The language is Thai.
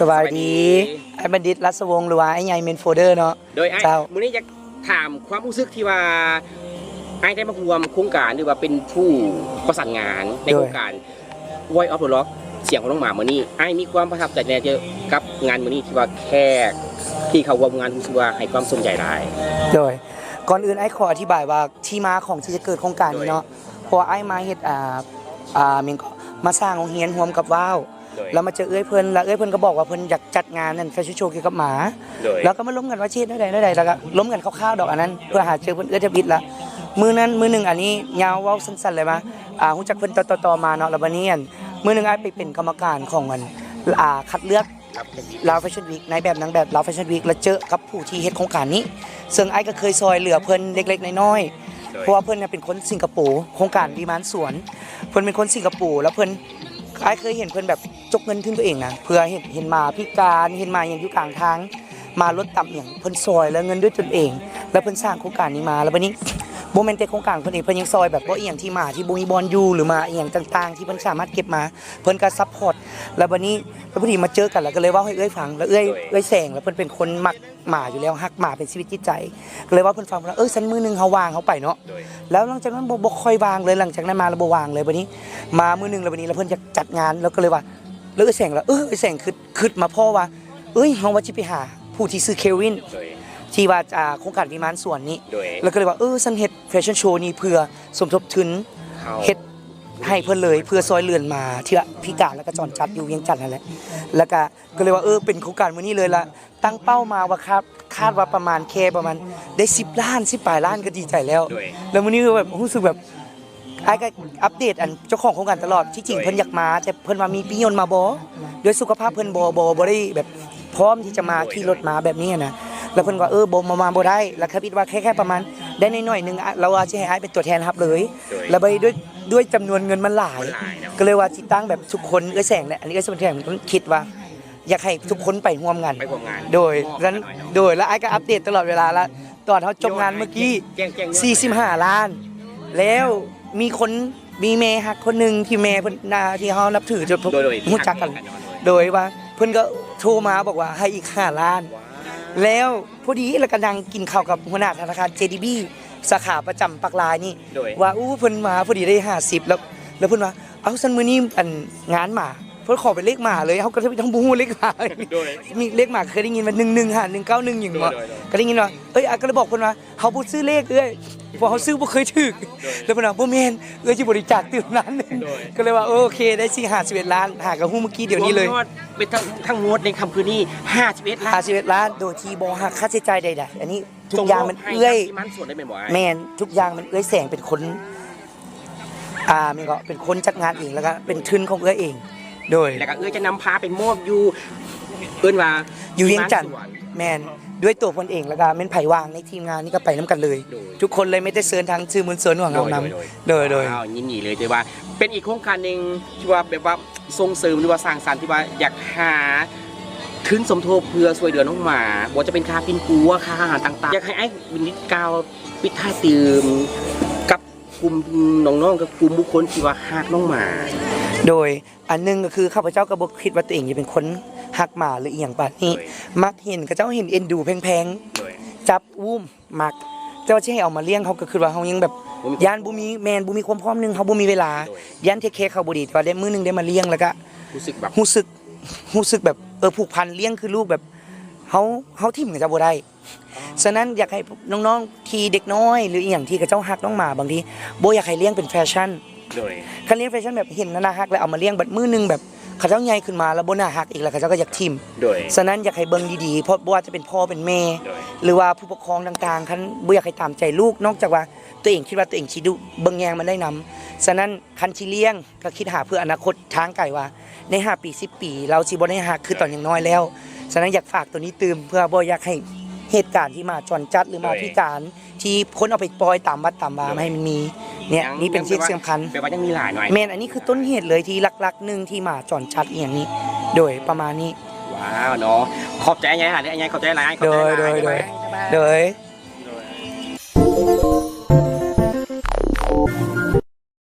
สบายดีไอ้บัณฑิตรัศวงศ์หรือว่าไอ้ใหญ่เมนโฟเดอร์เนาะโดยไอ้เจ้ามื้อนี้จะถามความรู้สึกที่ว่าไอ้ได้มาร่วมโครงการหรือว่าเป็นผู้ประสานงานในโครงการ Voice of the Rock เสียงของน้องหมามื้อนี้ไอ้มีความประทับใจในเกี่ยวกับงานมื้อนี้ที่ว่าแขกที่เขาร่วมงานรู้สึกว่าให้ความสนใจหลายโดยก่อนอื่นไอ้ขออธิบายว่าที่มาของที่จะเกิดโครงการนี้เนาะเพราะว่าไอ้มาเฮ็ดอ่าอ่ามันก็ มาสร้างโรงเรียนร่วมกับว้าวโดยแล้วมาเจอเอ้ยเพิ่นแล้วเอ้ยเพิ่นก็บอกว่าเพิ่นอยากจัดงานนั่นแฟชั่นโชว์เกี่ยวกับหมาโดยแล้วก็มาล้มกันว่าชีดได้ใดได้ใดแล้วก็ล้มกันคร่าวๆดอกอันนั้น เพื่อหาเจอเพิ่นเอื้อจะบิดละมือนั้นมือหนึ่งอันนี้ยาวเว้าสั้นๆเลยมาอ่าฮู้จักเพิ่นต่อๆๆมาเนาะแล้วบัดนี้อันมือหนึงอ้ายไปเป็นกรรมการของมันอ่าคัดเลือกครับลาวแฟชั่นวีคในแบบนางแบบลาวแฟชั่นวีคแล้วเจอกับผู้ที่เฮ็ดโครงการนี้ ซึ่งไอ้ก็เคยซอยเหลือเพิ่นเล็กๆน้อยๆโดยเพราะว่าเพิ่นเนี่ยเป็นคนสิงคโปร์โครงการวิมานสวน เพื่อนเป็นคนสิงคโปร์แล้วเพื่อนไอ้เคยเห็นเพื่อนแบบจกเงินขึ้นตัวเองนะเพื่อเห็นเห็นมาพิการเห็นมาอย่างอยู่กลางทาง มารถต่ำอย่างเพื่อนซอยแล้วเงินด้วยตนเอง แล้วเพื่อนสร้างโครงการนี้มาแล้ววันนี้ โมเมนต์แต่โครงการเพิ่นเองเพิ่นยังซอยแบบว่าอียงที่มาที่บ่มีบอลอยู่หรือมาเอียงต่างๆ ที่เพิ่นสามารถเก็บมา เพิ่นก็ซัพพอร์ตแล้วบัดนี้แล้วพอดีมาเจอกันแล้วก็เลยว่าให้เอ้ยฟังแล้วเอ้ยเอ้ยแสงแล้วเพิ่นเป็นคนมักหมาอยู่แล้วฮักหมาเป็นชีวิตจิตใจก็เลยว่าเพิ่นฟังว่าเออฉันมือหนึงเฮาวางเขาไปเนาะแล้วหลังจากนั้นบ่บ่ค่อยวางเลยหลังจากนั้นมาแล้วบ่วางเลยบัดนี้ มามือหนึงแล้วบัดนี้แล้วเพิ่นจะจัดงานแล้วก็เลยว่าแล้วเอ้ยแสงแล้วเอ้ยแสงคือคือมาพ่อว่าเอ้ยเฮาว่าสิไปหาผู้ที่ซื้อเควิน ที่ว่าอ่าโครงการวิมานสวนนี้ โดย แล้วก็เลยว่าเออฉันเฮ็ดแฟชั่นโชว์นี้เพื่อสมทบทุนเขาเฮ็ดให้เพื่อนเลยเพื่อซอยเรือนมาที่ว่าพิการแล้วก็จรจัดอยู่เวียงจันทน์นั่นแหละแล้วก็ก็เลยว่าเออเป็นโครงการมื้อนี้เลยละตั้งเป้ามาว่าครับคาดว่าประมาณแค่ประมาณได้ 10 ล้าน10ปลายล้านก็ดีใจแล้ว โดย แล้วมื้อนี้ก็แบบรู้สึกแบบไอ้ก็อัปเดตอันเจ้าของโครงการตลอดที่จริงโดยเพิ่นอยากมา แต่เพิ่นว่ามีปียนต์มาบ่ด้วยสุขภาพเพิ่นบ่บ่บ่ได้แบบพร้อมที่จะมาขี่รถมาแบบนี้นะ แล้วเพิ่นว่าเออบ่มามาบ่ได้ แล้วคิดว่าแค่แค่ประมาณได้น้อยๆหนึงอะเราอาจจะให้ไอ้เป็นตัวแทนรับเลยโดยแล้วไปด้วยด้วยจำนวนเงินมันหลายมันหลายนะก็เลยว่าจิตั้งแบบทุกคนเอ้ยแสงเนี่ยอันนี้ก็สมแทนผมคิดว่า อยากให้ทุกคนไปร่วมงาน ไปร่วมงานโดยมอบนั้นหน่อยเนาะโดยแล้วไอ้ก็อัปเดตตลอดเวลาละตอนเขาจบงานเมื่อกี้ แจ้งแจ้งยอด 45 ล้าน แล้วมีคนมีเมย์ฮักคนหนึ่งที่เมย์เพิ่นนาที่เขานับถือจนโดยโดยรู้จักกัน โดยโดยว่าเพิ่นก็โทรมาบอกว่าให้อีก 5 ล้าน ว้าว แล้วพอดีเรากำลังกินข้าวกับหัวหน้าธนาคาร JDB สาขาประจำปักลายนี่ โดย ว่าอู้เพิ่นมาพอดีได้ 50 แล้ว แล้วเพิ่นว่าเอ้าซันมื้อนี้อันงานหมา เพิ่นขอเป็นเลขหมาเลยเฮาก็ทั้งบ่ฮู้เลขหมาโดย มีเลขหมาเคยได้ยินว่า115 191อย่างบ่โดยโดย ก็ได้ยินว่าเอ้ยอะก็เลยบอกเพิ่นว่าเฮาบ่ซื้อเลขเอ้ย เพราะเฮาซื้อบ่เคยถูกแล้วเพิ่นว่าบ่แม่นเอ้ยสิบริจาคตื่นนั้นหนึงโดยก็เลยว่าโอเคได้สิ51ล้านหากับฮู้เมื่อกี้เดี๋ยวนี้เลย รวมยอดเป็นทั้งทั้งงวดในคำคืนนี้51ล้าน51ล้านโดยที่บ่หักค่าใช้จ่ายใดๆอันนี้ทุกอย่างมันเอื้อยที่มันส่วนได้เป็นบ่ไอ้แมนทุกอย่างมันเอื้อยแสงเป็นคน อ่ามันก็เป็นคนจัดงานเองแล้วก็เป็นทุนของเอื้อยเอง โดยแล้วก็เอื้อจะนำพาไปมอบอยู่เอื้อนว่าอยู่เวียงจันทร์ที่บ้าสวแมน ด้วยตัวคนเองแล้วก็เป็นไผ่วางในทีมงานนี่ก็ไปน้ำกันเลย โดย ทุกคนเลยไม่ได้เซิร์นทางชื่อมุนเซิร์นของเรานำโดยโดยว้าวยินดีเลยที่ว่า เป็นอีกโครงการหนึ่งที่ว่าแบบว่าส่งเสริมหรือว่าสร้างสรรค์ที่ว่าอยากหาทุนสมทบเพื่อช่วยเหลือน้องหมาว่าจะเป็นค่าปินปัวค่าอาหารต่างๆ อยากให้ไอ้วินิจกาวปิดท้ายตืมกับกลุ่มน้องๆกับกลุ่มบุคคลที่ว่าหากน้องหมา โดยอันหนึงก็คือข้าพเจ้าก็บ่คิดว่าตัวเองจะเป็นคน หักหมาหรืออีหยังปานนี้โดยมักเห็นก็เจ้าเห็นเอ็นดูแพงโดยๆจับอุ้มมักเจ้าที่ให้เอามาเลี้ยงเขาก็คือว่าเขายังแบบบ่มียานบุมีแมนบุมีความพร้อมหนึงเขาบุมีเวลาโดยยันเทคเคเขาบุดีแต่ว่าได้มื้อหนึงได้มาเลี้ยงแล้วก็รู้สึกแบบรู้สึกรู้สึกแบบเออผูกพันเลี้ยงคือลูกแบบเขาเขาทิ่มกับเจ้าบ่ได้ฉะนั้นอยากให้น้องๆที่เด็กน้อย หรืออีหยังที่กับเจ้าฮักน้องหมาบางทีโบอยากให้เลี้ยงเป็นแฟชั่นโดยคันเลี้ยงแฟชั่นแบบเห็นนานาฮักแล้วเอามาเลี้ยงแบบมื้อหนึงแบบ เขาเจ้าใหญ่ขึ้นมาแล้วบ่น่าฮักอีกแล้วเขาเจ้าก็อยากทิ่มโดย ฉะนั้นอยากให้เบิ่งดีๆเพราะบ่ว่าจะเป็นพ่อเป็นแม่ โดย หรือว่าผู้ปกครองต่างๆคันบ่อยากให้ตามใจลูกนอกจากว่าตัวเองคิดว่าตัวเองสิดูเบิ่งแยงมันได้นำฉะนั้นคันสิเลี้ยงก็คิดหาเพื่ออนาคตทางไกลว่าใน5ปี10ปี เราสิบ่ได้หักคือตอนยังน้อยแล้ว ฉะนั้นอยากฝากตัวนี้เติมเพื่อบ่อยากให้เหตุการณ์ที่มาจรจัดหรือมาพิการ ที่คนเอาไปปล่อยตามวัดตามวาไม่ให้มันมีเนี่ยนี่เป็นสิ่งสำคัญแปลว่ายังมีหลายหน่อยแม่นอันนี้คือต้นเหตุเลยที่หลักๆหนึ่งที่มาจรจัดอหย่างนี้ โดยประมาณนี้ว้าวเนาะขอบใจไงฮะเนี่ยไงขอบใจหลายขอบโดใจยหลายโดยบ๊าบาโดย